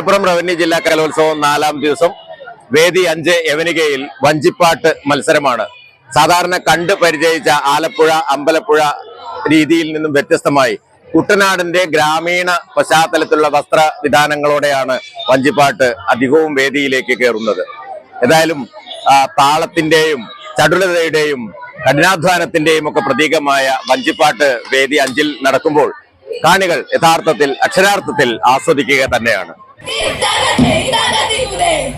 Malappuram revenue ജില്ലാ കലോത്സവം നാലാം ദിവസം വേദി അഞ്ച് യവനികയിൽ വഞ്ചിപ്പാട്ട് മത്സരമാണ്. സാധാരണ കണ്ട് പരിചയിച്ച ആലപ്പുഴ അമ്പലപ്പുഴ രീതിയിൽ നിന്നും വ്യത്യസ്തമായി കുട്ടനാടിന്റെ ഗ്രാമീണ പശ്ചാത്തലത്തിലുള്ള വസ്ത്ര വിധാനങ്ങളോടെയാണ് വഞ്ചിപ്പാട്ട് അധികവും വേദിയിലേക്ക് കയറുന്നത്. ഏതായാലും താളത്തിന്റെയും ചടുലതയുടെയും കഠിനാധ്വാനത്തിന്റെയും ഒക്കെ പ്രതീകമായ വഞ്ചിപ്പാട്ട് വേദി അഞ്ചിൽ നടക്കുമ്പോൾ കാണികൾ യഥാർത്ഥത്തിൽ അക്ഷരാർത്ഥത്തിൽ ആസ്വദിക്കുക തന്നെയാണ്.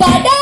పడా